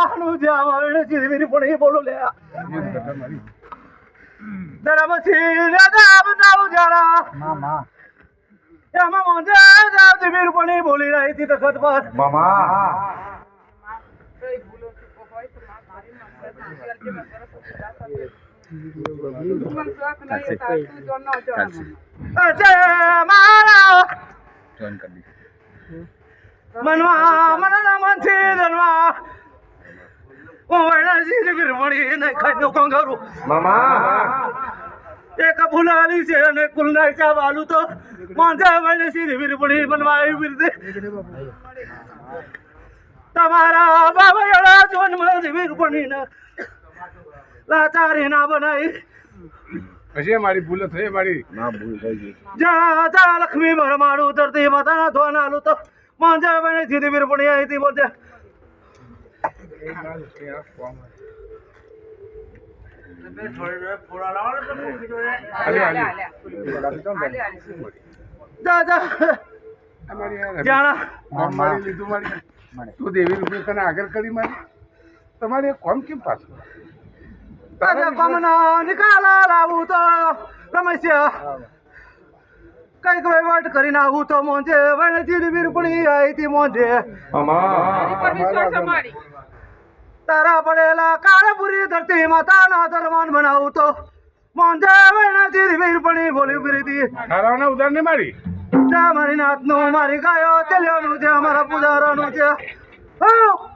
વાહનું જે આવે પણ એ લે. ધરમ સિંહ રામ નામ જાણા મામા એમાં મોંજે જાવ જીવી પણ બોલી રહી હતી તખત પર મામા મનવા મનના મનથી ધનવા. હું વૈણાજી જીવી ખાઈ નો મામા. એક ફુલાની છે અને કુલના ચા વાલું તો મોંજા વળે સીધી વીરપડી બનવા આવી વીરતે તમારા બાબા એડા જોન મારી વીરપડી ના લાચારી ના બનાવી. પછી મારી ભૂલ થઈ મારી. ના ભૂલ થઈ ગઈ. જા જા લક્ષ્મી મારું ધરતી માતાના ધોન આલું તો મોંજા વળે સીધી વીરપડી આવી હતી મોંજા જા જા જાણા મારી લીધું મારી તું દેવી રૂપિયા તને આગળ કરી મારી. તમારે કોમ કેમ પાછું? નિકાલા લાવું તો રમેશ્યા કંઈક વહીવટ કરીને આવું તો મોંજે. વણજી વીરપણી આવી હતી મોંજે તારા પડેલા કાળપુરી ધરતી માતાના ધર્માન બનાવતો મોંજે વેણાથી વીરપણી બોલી પ્રીતિ. મારી? ગાયો ચલ્યાનું છે અમારા પૂજારાનું છે. Oh,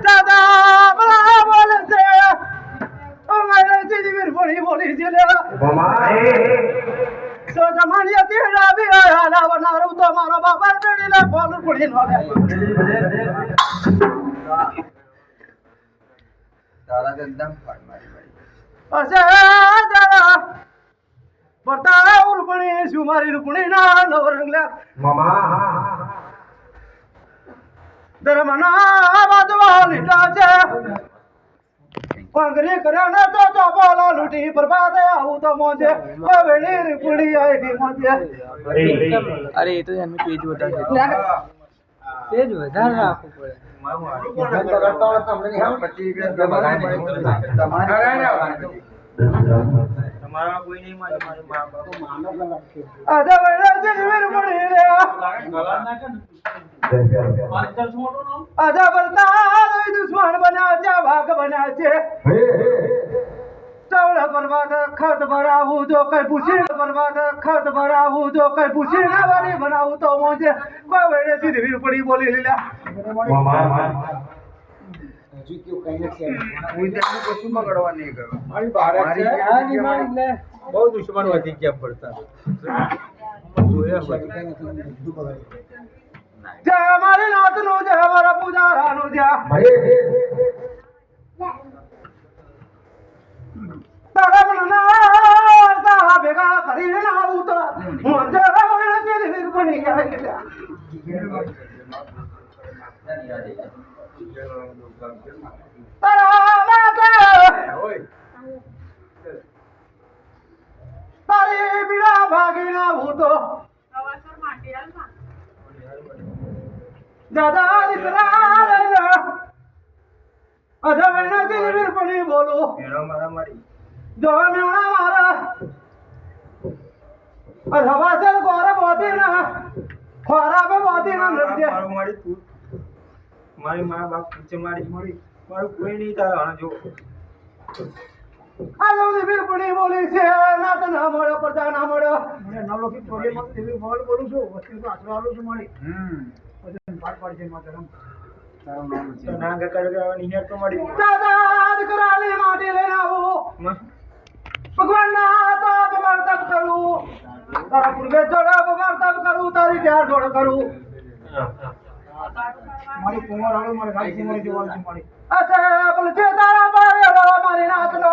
દાદા બોલે છે ભણી બોલી છે. તો જમાની હતી રાવી આયા બનારું તો મારો બાપા ચડીને બોલું પડી નો લે. અસે દાદા બરતા ઉરપણી સુમારી રૂપણી ના નવરંગ લે ધર્મના બાદવા લીટા છે. પાંગરી કર્યા તો ચોપાલા લૂટી બરબાદ આવું તો મોજે. વેણી રીપડી આઈડી મોજે. અરે એ તો એમને પેજ વધારે પેજ વધારે રાખવું પડે. તમારા કોઈ નહીં મારે મા બાપ રે છે ભાગ બન્યા છે ચૌડ બરબાદ ખત ભરાવું જો કઈ પૂછી બરબાદ ખત ભરાવું જો કઈ પૂછી ના વારી બનાવું તો મોજે. કોઈ વેણે સીધી વીરપડી બોલી લીલા. બહુ દુશ્મન વધી ગયા પડતા. જોયા મારી નાથનું જય અમારી નાથનું જય તારા મનના તારા ભેગા કરીને આવું તો હું જરા વેણે સીધી વીરપડી તારા ભાગીને આવું તો દાદા દીકરા લઈને અધા મહિના થી વીરપડી બોલું. જો મેણા મારા અધવા છે બોતી ના ખોરાબ બોતી ના નડજે મારું મારી તું મારી મા બાપ પૂછે મારી મારી મારું કોઈ નહીં તારા જો. આ લોની વીરપડી બોલી છે ના તો ના મળ્યો પ્રજા ના મળ્યો. તો ના ગકાર કરવાની હિયાર તો મારી દાદા દીકરાની માટી લઈને આવું. ભગવાન ના તાપ વર્તન કરું. તારા પૂર્વે જોડે વર્તન કરું. તારી જ્યાં જોડે કરું. અસે બોલશે તારા પાવેલો મારી નાથ નો